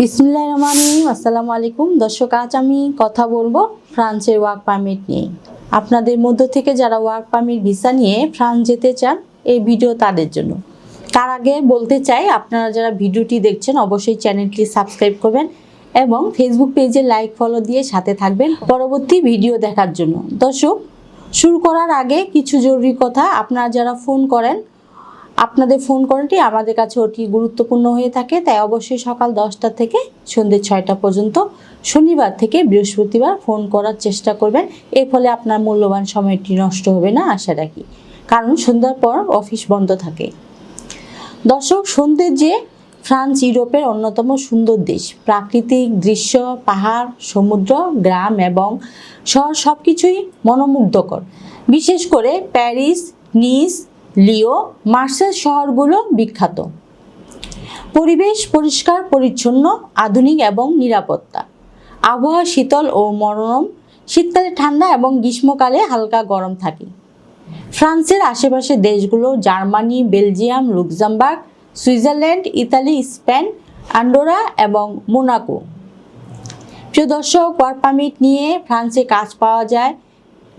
বিসমুল্লাহ রহমান রহিম। আসসালামু আলাইকুম। দর্শক, আজ আমি কথা বলব ফ্রান্সের ওয়ার্ক পারমিট নিয়ে। আপনাদের মধ্য থেকে যারা ওয়ার্ক পারমিট ভিসা নিয়ে ফ্রান্স যেতে চান, এই ভিডিও তাদের জন্য। তার আগে বলতে চাই, আপনারা যারা ভিডিওটি দেখছেন, অবশ্যই চ্যানেলটি সাবস্ক্রাইব করবেন এবং ফেসবুক পেজে লাইক ফলো দিয়ে সাথে থাকবেন পরবর্তী ভিডিও দেখার জন্য। দর্শক, শুরু করার আগে কিছু জরুরি কথা। আপনারা যারা ফোন করেন আপনাদের ফোন কলটি আমাদের কাছে অতি গুরুত্বপূর্ণ হয়ে থাকে, তাই অবশ্যই সকাল দশটা থেকে সন্ধ্যে ছয়টা পর্যন্ত শনিবার থেকে বৃহস্পতিবার ফোন করার চেষ্টা করবেন। এর ফলে আপনার মূল্যবান সময়টি নষ্ট হবে না, আশা রাখি। কারণ সন্ধ্যার পর অফিস বন্ধ থাকে। দর্শক সন্ধ্যের যে ফ্রান্স, ইউরোপের অন্যতম সুন্দর দেশ, প্রাকৃতিক দৃশ্য, পাহাড়, সমুদ্র, গ্রাম এবং শহর সব কিছুই মনোমুগ্ধকর। বিশেষ করে প্যারিস, নিস লিও, মার্সেল শহরগুলো বিখ্যাত। পরিবেশ পরিষ্কার, পরিচ্ছন্ন, আধুনিক এবং নিরাপত্তা। আবহাওয়া শীতল ও মনোরম। শীতকালে ঠান্ডা এবং গ্রীষ্মকালে হালকা গরম থাকে। ফ্রান্সের আশেপাশে দেশগুলো Germany, Belgium, Luxembourg, Switzerland, Italy, Spain Andorra এবং মোনাকো। প্রিয় দর্শক, ওয়ার্ক পারমিট নিয়ে ফ্রান্সে কাজ পাওয়া যায়।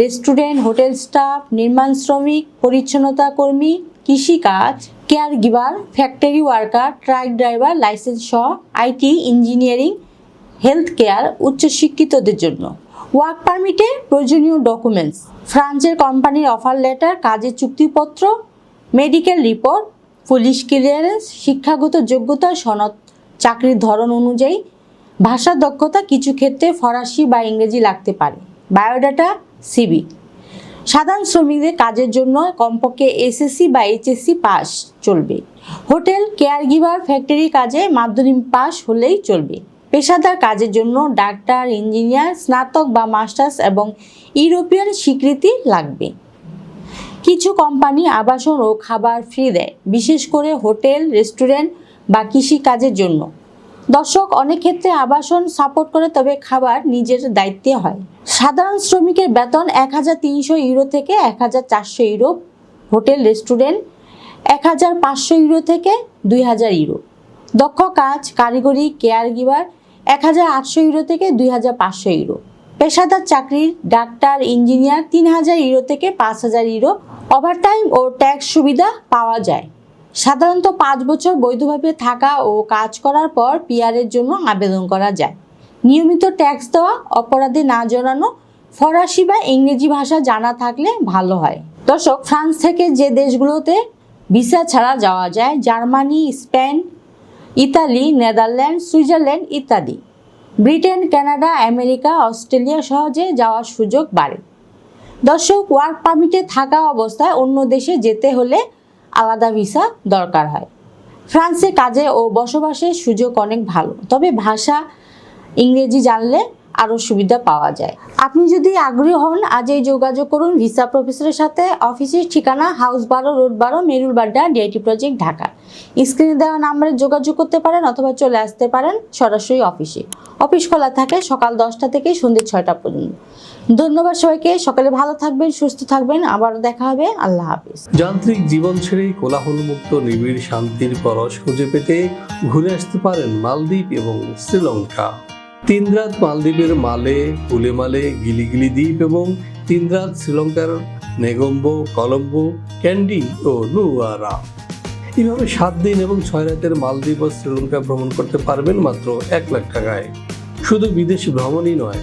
রেস্টুরেন্ট, হোটেল স্টাফ, নির্মাণ শ্রমিক, পরিচ্ছন্নতা কর্মী, কৃষিকাজ, caregiver, factory worker, truck driver, licence সহ আইটি, ইঞ্জিনিয়ারিং, হেলথ কেয়ার উচ্চশিক্ষিতদের জন্য। ওয়ার্ক পারমিটে প্রয়োজনীয় ডকুমেন্টস, ফ্রান্সের কোম্পানির অফার লেটার, কাজের চুক্তিপত্র, মেডিকেল রিপোর্ট, পুলিশ ক্লিয়ারেন্স, শিক্ষাগত যোগ্যতা, সনদ, চাকরির ধরন অনুযায়ী ভাষা দক্ষতা কিছু ক্ষেত্রে ফরাসি বা ইংরেজি লাগতে পারে। Biodata CV. সাধারণ শ্রমিকদের কাজের জন্য কমপক্ষে এসএসসি বা এইচএসসি পাস চলবে। হোটেল কেয়ার গিভার ফ্যাক্টরি কাজে মাধ্যমিক পাস হলেই চলবে। পেশাদার কাজের জন্য ডাক্তার, ইঞ্জিনিয়ার, স্নাতক বা মাস্টার্স এবং ইউরোপিয়ান স্বীকৃতি লাগবে। কিছু কোম্পানি আবাসন ও খাবার ফ্রি দেয়, বিশেষ করে হোটেল, রেস্টুরেন্ট বা কৃষি কাজের জন্য। দর্শক, অনেক ক্ষেত্রে আবাসন সাপোর্ট করে, তবে খাবার নিজের দায়িত্বে হয়। সাধারণ শ্রমিকের বেতন এক হাজার তিনশো ইউরো থেকে এক হাজার চারশো ইউরো, হোটেল, রেস্টুরেন্ট এক হাজার পাঁচশো ইউরো থেকে দুই হাজার ইউরো, দক্ষ কাজ, কারিগরি, কেয়ার গিভার এক হাজার আটশো ইউরো থেকে দুই হাজার পাঁচশো ইউরো, পেশাদার চাকরির ডাক্তার, ইঞ্জিনিয়ার তিন হাজার ইউরো থেকে পাঁচ হাজার ইউরো, ওভারটাইম ও ট্যাক্স সুবিধা পাওয়া যায়। সাধারণত পাঁচ বছর বৈধভাবে থাকা ও কাজ করার পর পিআরের জন্য আবেদন করা যায়। নিয়মিত ট্যাক্স দেওয়া, অপরাধে না জড়ানো, ফরাসি বা ইংরেজি ভাষা জানা থাকলে ভালো হয়। দর্শক, ফ্রান্স থেকে যে দেশগুলোতে ভিসা ছাড়া যাওয়া যায়, Germany, Spain, Italy Netherland Switzerland ইত্যাদি। ব্রিটেন, কানাডা, আমেরিকা, অস্ট্রেলিয়া সহজে যাওয়ার সুযোগ বাড়ে। দর্শক ওয়ার্ক পারমিটে থাকা অবস্থায় অন্য দেশে যেতে হলে আলাদা ভিসা দরকার হয়। ফ্রান্সে কাজে ও বসবাসের সুযোগ অনেক ভালো, তবে ভাষা, ইংরেজি জানলে আরও সুবিধা পাওয়া যায়। আপনি যদি আগ্রহী হন আজই যোগাযোগ করুন ভিসা প্রফেসরের সাথে। অফিসের ঠিকানা হাউস বারো রোড বারো মেরুল বাড্ডা ডিআইটি প্রজেক্ট, ঢাকা। স্ক্রিনে দেওয়া নাম্বারে যোগাযোগ করতে পারেন অথবা চলে আসতে পারেন সরাসরি অফিসে। অফিস খোলা থাকে সকাল দশটা থেকে সন্ধ্যে ছয়টা পর্যন্ত। ধন্যবাদ সবাইকে। সকালে ভালো থাকবেন, সুস্থ থাকবেন। আবার দেখা হবে। আল্লাহ হাফিজ। যান্ত্রিক জীবন ছেড়ে কোলাহলমুক্ত, নিবিড় শান্তির পরশ খুঁজে পেতে ঘুরে আসতে পারেন মালদ্বীপ এবং শ্রীলঙ্কা। তিন রাত মালদ্বীপের মালে কুলে উলেমালে গিলিগিলি দ্বীপ এবং তিন রাত শ্রীলঙ্কার নেগম্বো, কলম্বো, ক্যান্ডি ও নুয়ারা। এইভাবে সাত দিন এবং ছয় রাতের মালদ্বীপ ও শ্রীলঙ্কা ভ্রমণ করতে পারবেন মাত্র এক লাখ টাকায়। শুধু বিদেশি ভ্রমণই নয়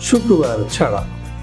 শুক্রবার ছাড়া।